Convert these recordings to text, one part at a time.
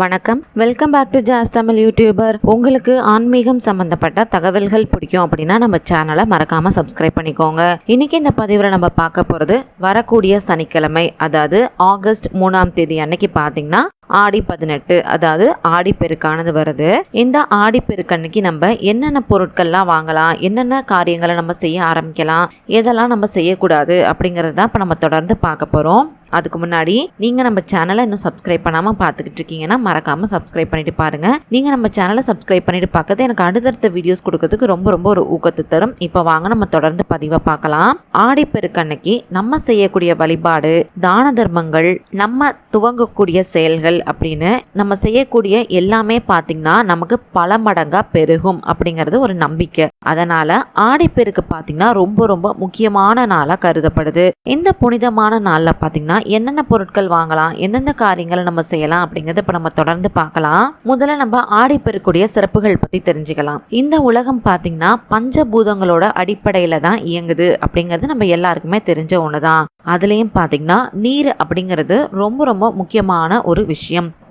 வணக்கம். Welcome back to Jas Tamil YouTuber உங்களுக்கு ஆன்மீகம் சம்பந்தப்பட்ட தகவல்கள் பிடிக்கும் அப்படின்னா நம்ம சேனலை மறக்காம சப்ஸ்கிரைப் பண்ணிக்கோங்க. இன்னைக்கு இந்த பதிவில் நம்ம பார்க்க போகிறது வரக்கூடிய சனிக்கிழமை அதாவது ஆகஸ்ட் மூணாம் தேதி அன்னைக்கு பார்த்தீங்கன்னா ஆடி பதினெட்டு அதாவது ஆடிப்பெருக்கானது வருது. இந்த ஆடிப்பெருக்கன்னைக்கு நம்ம என்னென்ன பொருட்கள்லாம் வாங்கலாம் என்னென்ன காரியங்களை நம்ம செய்ய ஆரம்பிக்கலாம் எதெல்லாம் நம்ம செய்யக்கூடாது அப்படிங்கிறது தான் இப்போ நம்ம தொடர்ந்து பார்க்க போகிறோம் அதுக்கு முன்னாடி நீங்கள் நம்ம சேனலை இன்னும் சப்ஸ்கிரைப் பண்ணாமல் பார்த்துக்கிட்டு இருக்கீங்கன்னா மறக்காமல் சப்ஸ்கிரைப் பண்ணிட்டு பாருங்கள் நீங்கள் நம்ம சேனலை சப்ஸ்கிரைப் பண்ணிட்டு பார்க்கறது எனக்கு அடுத்தடுத்த வீடியோஸ் கொடுக்கறதுக்கு ரொம்ப ரொம்ப ஒரு ஊக்கத்தை தரும். இப்போ வாங்க நம்ம தொடர்ந்து பதிவை பார்க்கலாம். ஆடிப்பெருக்கன்னைக்கு நம்ம செய்யக்கூடிய வழிபாடு தான தர்மங்கள் நம்ம துவங்கக்கூடிய செயல்கள் அப்படின்னு நம்ம செய்யக்கூடிய எல்லாமே பார்த்தீங்கன்னா நமக்கு பல மடங்கா பெருகும் அப்படிங்கிறது ஒரு நம்பிக்கை. அதனால ஆடிப்பெருக்கு பார்த்தீங்கன்னா ரொம்ப ரொம்ப முக்கியமான நாளாக கருதப்படுது. இந்த புனிதமான நாளில் பார்த்தீங்கன்னா என்னென்ன பொருட்கள் வாங்கலாம் எந்தெந்த காரியங்களை நம்ம செய்யலாம் அப்படிங்கறத இப்போ நம்ம தொடர்ந்து பார்க்கலாம். முதல்ல நம்ம ஆடிப்பெருக்குடைய சிறப்புகள் பற்றி தெரிஞ்சுக்கலாம். இந்த உலகம் பார்த்தீங்கன்னா பஞ்சபூதங்களோட அடிப்படையில் தான் இயங்குது அப்படிங்கிறது நம்ம எல்லாருக்குமே தெரிஞ்ச ஒன்று தான் அதுலேயும் பார்த்தீங்கன்னா நீர் அப்படிங்கிறது ரொம்ப ரொம்ப முக்கியமான ஒரு விஷயம்.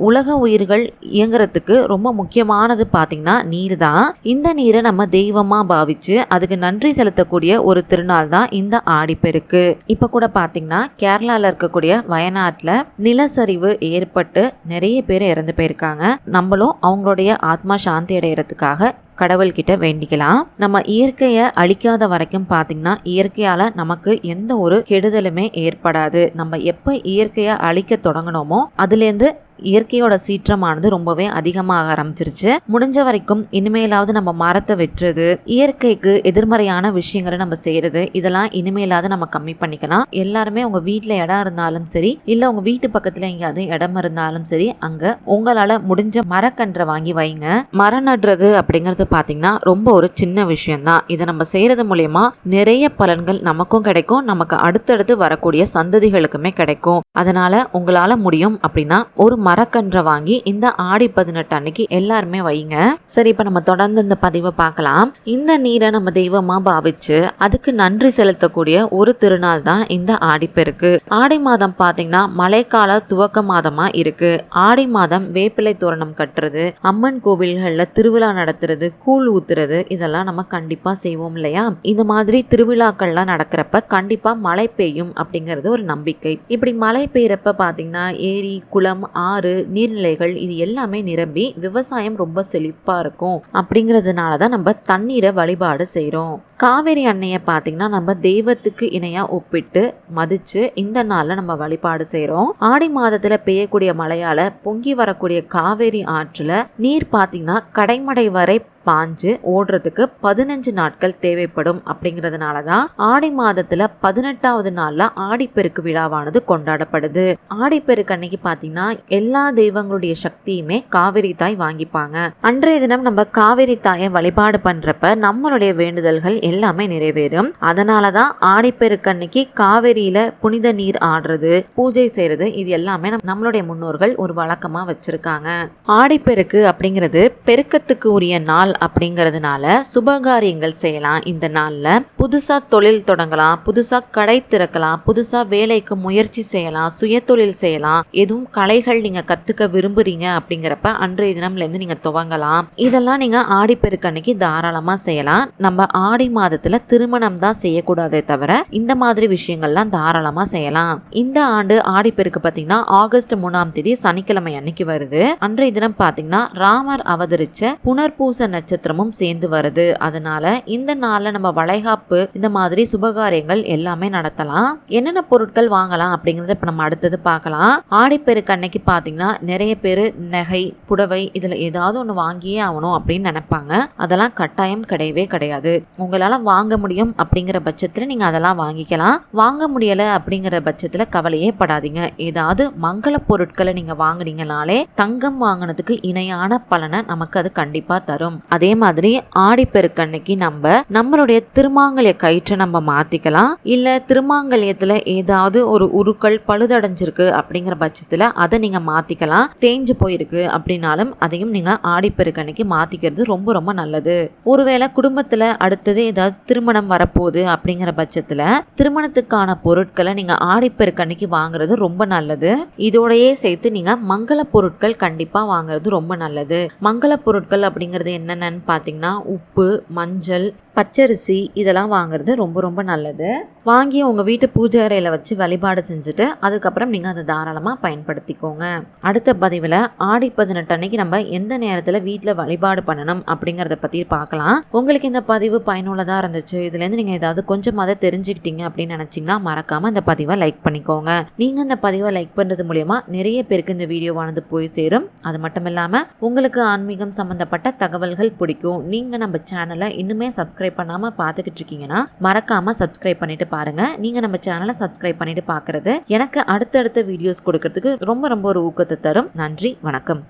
உலக உயிர்கள் இயங்குறதுக்கு ரொம்ப முக்கியமானது பார்த்தீங்கன்னா நீர் தான் இந்த நீரை நம்ம தெய்வமா பாவிச்சு அதுக்கு நன்றி செலுத்தக்கூடிய ஒரு திருநாள் தான் இந்த ஆடிப்பெருக்கு. இப்போ கூட பார்த்தீங்கன்னா கேரளால இருக்கக்கூடிய வயநாட்டில் நிலச்சரிவு ஏற்பட்டு நிறைய பேர் இறந்து போயிருக்காங்க. நம்மளும் அவங்களுடைய ஆத்மா சாந்தி அடைகிறதுக்காக கடவுள்கிட்ட வேண்டிக்கலாம். நம்ம இயற்கையை அழிக்காத வரைக்கும் பார்த்தீங்கன்னா இயற்கையால் நமக்கு எந்த ஒரு கெடுதலுமே ஏற்படாது. நம்ம எப்போ இயற்கையை அழிக்க தொடங்கினோமோ அதுலேருந்து இயற்கையோட சீற்றமானது ரொம்பவே அதிகமாக ஆரம்பிச்சிருச்சு. முடிஞ்ச வரைக்கும் இனிமேலாவது நம்ம மரத்தை வெட்டுறது இயற்கைக்கு எதிர்மறையான விஷயங்களை நம்ம செய்யறது இதெல்லாம் இனிமேலாவது நம்ம கம்மி பண்ணிக்கலாம். எல்லாருமே உங்க வீட்டுல இடம் இருந்தாலும் சரி இல்ல உங்க வீட்டு பக்கத்துல எங்கேயாவது இடம் இருந்தாலும் சரி அங்க உங்களால முடிஞ்ச மரக்கன்றை வாங்கி வைங்க. மரம் நடுறது அப்படிங்கிறது பார்த்தீங்கன்னா ரொம்ப ஒரு சின்ன விஷயம்தான். இதை நம்ம செய்யறது மூலயமா நிறைய பலன்கள் நமக்கும் கிடைக்கும். நமக்கு அடுத்தடுத்து வரக்கூடிய சந்ததிகளுக்குமே கிடைக்கும். அதனால உங்களால முடியும் அப்படின்னா ஒரு மரக்கன்றை வாங்கி இந்த ஆடி பதினெட்டு அன்னைக்கு எல்லாருமே வைங்க. சரி இப்போ நம்ம தொடர்ந்து இந்த பதிவை பார்க்கலாம். இந்த நீரை நம்ம தெய்வமா பாவிச்சு அதுக்கு நன்றி செலுத்தக்கூடிய ஒரு திருநாள் தான் இந்த ஆடிப்பெருக்கு ஆடி மாதம் பார்த்தீங்கன்னா மழைக்கால துவக்க மாதமா இருக்கு. ஆடி மாதம் வேப்பிலை தோரணம் கட்டுறது அம்மன் கோவில்கள்ல திருவிழா நடத்துறது கூழ் ஊத்துறது இதெல்லாம் நம்ம கண்டிப்பா செய்வோம் இல்லையா? இந்த மாதிரி திருவிழாக்கள்லாம் நடக்கிறப்ப கண்டிப்பா மழை பெய்யும் அப்படிங்கிறது ஒரு நம்பிக்கை. இப்படி மழை பெய்யறப்ப பார்த்தீங்கன்னா ஏரி குளம் ஆறு நீர்நிலைகள் இது எல்லாமே நிரம்பி விவசாயம் ரொம்ப செழிப்பாக இருக்கும். அப்படிங்கிறதுனால தான் நம்ம தண்ணீரை வழிபாடு செய்கிறோம் காவேரி அன்னையை பார்த்தீங்கன்னா நம்ம தெய்வத்துக்கு இணையாக ஒப்பிட்டு மதித்து இந்த நாளில் நம்ம வழிபாடு செய்கிறோம் ஆடி மாதத்தில் பெய்யக்கூடிய மழையால் பொங்கி வரக்கூடிய காவேரி ஆற்றில் நீர் பார்த்தீங்கன்னா கடைமடை வரை பாஞ்சு ஓடுறதுக்கு பதினஞ்சு நாட்கள் தேவைப்படும் அப்படிங்கிறதுனால தான் ஆடி மாதத்துல பதினெட்டாவது நாள்ல ஆடிப்பெருக்கு விழாவானது கொண்டாடப்படுது. ஆடிப்பெருக்கு அன்னைக்கு பாத்தீங்கன்னா எல்லா தெய்வங்களுடைய சக்தியுமே காவிரி தாய் வாங்கிப்பாங்க. அன்றைய தினம் நம்ம காவிரி தாயை வழிபாடு பண்றப்ப நம்மளுடைய வேண்டுதல்கள் எல்லாமே நிறைவேறும். அதனாலதான் தான் ஆடிப்பெருக்கன்னைக்கு காவேரியில புனித நீர் ஆடுறது பூஜை செய்யறது இது எல்லாமே நம்மளுடைய முன்னோர்கள் ஒரு வழக்கமா வச்சிருக்காங்க. ஆடிப்பெருக்கு அப்படிங்கிறது பெருக்கத்துக்கு உரிய நாள் அப்படிங்கிறதுனால சுபகாரியங்கள் செய்யலாம். இந்த நாள்ல புதுசா தொழில் தொடங்கலாம் புதுசா கடை திறக்கலாம் புதுசா வேலைக்கு முயற்சி செய்யலாம் சுய தொழில் செய்யலாம். எதுவும் கலைகள் நீங்க கத்துக்க விரும்புறீங்க அப்படிங்கிறப்ப அன்றைய தினம்ல இருந்து நீங்க துவங்கலாம். இதெல்லாம் நீங்க ஆடிப்பெருக்கு அன்னைக்கு தாராளமா செய்யலாம். நம்ம ஆடி மாதத்துல திருமணம் தான் செய்யக்கூடாதே தவிர இந்த மாதிரி விஷயங்கள்லாம் தாராளமா செய்யலாம். இந்த ஆண்டு ஆடிப்பெருக்கு பாத்தீங்கன்னா ஆகஸ்ட் மூணாம் தேதி சனிக்கிழமை அன்னைக்கு வருது. அன்றைய தினம் பாத்தீங்கன்னா ராமர் அவதரிச்ச புனர்பூச நட்சத்திரமும் சேர்ந்து வருது. அதனால இந்த நாள்ல நம்ம வளைகாப்பு இந்த மாதிரி சுபகாரியங்கள் எல்லாமே நடத்தலாம். என்னென்ன பொருட்கள் வாங்கலாம் அப்படிங்கறத இப்ப நம்ம அடுத்தது பார்க்கலாம் ஆடிப்பெருக்கு அன்னைக்கு பாத்தீங்கன்னா நிறைய பேர் நகை புடவை இதுல ஏதாவது ஒண்ணு வாங்கியே ஆகணும் அப்படின்னு நினைப்பாங்க. அதெல்லாம் கட்டாயம் கிடையவே கிடையாது. உங்களால் வாங்க முடியும் அப்படிங்கிற பட்சத்துல நீங்க அதெல்லாம் வாங்கிக்கலாம். வாங்க முடியல அப்படிங்கிற பட்சத்துல கவலையே படாதீங்க. ஏதாவது மங்கள பொருட்களை நீங்க வாங்குனீங்கனாலே தங்கம் வாங்கினதுக்கு இணையான பலனை நமக்கு அது கண்டிப்பா தரும். அதே மாதிரி ஆடிப்பெருக்கன்னைக்கு நம்ம நம்மளுடைய திருமாங்கல்ய கயிற்றை நம்ம மாத்திக்கலாம். இல்ல திருமாங்கல்யத்துல ஏதாவது ஒரு உருக்கள் பழுதடைஞ்சிருக்கு அப்படிங்கிற பட்சத்துல அதை நீங்க மாத்திக்கலாம். தேஞ்சு போயிருக்கு அப்படின்னாலும் அதையும் நீங்க ஆடிப்பெருக்கன்னைக்கு மாற்றிக்கிறது மாத்திக்கிறது ரொம்ப ரொம்ப நல்லது. ஒருவேளை குடும்பத்துல அடுத்தது ஏதாவது திருமணம் வரப்போகுது அப்படிங்கிற பட்சத்தில் திருமணத்துக்கான பொருட்களை நீங்கள் ஆடிப்பெருக்கு அன்னைக்கு வாங்குறது ரொம்ப நல்லது. இதோடையே சேர்த்து நீங்கள் மங்கள பொருட்கள் கண்டிப்பாக வாங்குறது ரொம்ப நல்லது. மங்கள பொருட்கள் அப்படிங்கிறது என்னென்னு பார்த்தீங்கன்னா உப்பு மஞ்சள் பச்சரிசி இதெல்லாம் வாங்குறது ரொம்ப ரொம்ப நல்லது. வாங்கி உங்கள் வீட்டு பூஜை அறையில் வச்சு வழிபாடு செஞ்சுட்டு அதுக்கப்புறம் நீங்கள் அதை தாராளமாக பயன்படுத்திக்கோங்க. அடுத்த பதிவில் ஆடி பதினெட்டு அன்னைக்கு நம்ம எந்த நேரத்தில் வீட்டில் வழிபாடு பண்ணணும் அப்படிங்கிறத பற்றி பார்க்கலாம். உங்களுக்கு இந்த பதிவு பயனுள்ளதாக இருந்துச்சு இதுலேருந்து நீங்கள் ஏதாவது கொஞ்சமாவது தெரிஞ்சுக்கிட்டீங்க அப்படின்னு நினச்சிங்கன்னா மறக்காமல் இந்த பதிவை லைக் பண்ணிக்கோங்க. நீங்கள் இந்த பதிவை லைக் பண்ணுறது மூலயமா நிறைய பேருக்கு இந்த வீடியோவானது போய் சேரும். அது மட்டும் இல்லாமல் உங்களுக்கு ஆன்மீகம் சம்மந்தப்பட்ட தகவல்கள் பிடிக்கும். நீங்கள் நம்ம சேனலை இன்னுமே சப்ஸ்கிரைப் பண்ணாமல் பார்த்துக்கிட்டு இருக்கீங்கன்னா மறக்காமல் சப்ஸ்கிரைப் பண்ணிட்டு பாருங்க. நீங்கள் நம்ம சேனலை சப்ஸ்கிரைப் பண்ணிட்டு பார்க்குறது எனக்கு அடுத்தடுத்த வீடியோஸ் கொடுக்கறதுக்கு ரொம்ப ரொம்ப ஒரு ஊக்கத்தை தரும். நன்றி வணக்கம்.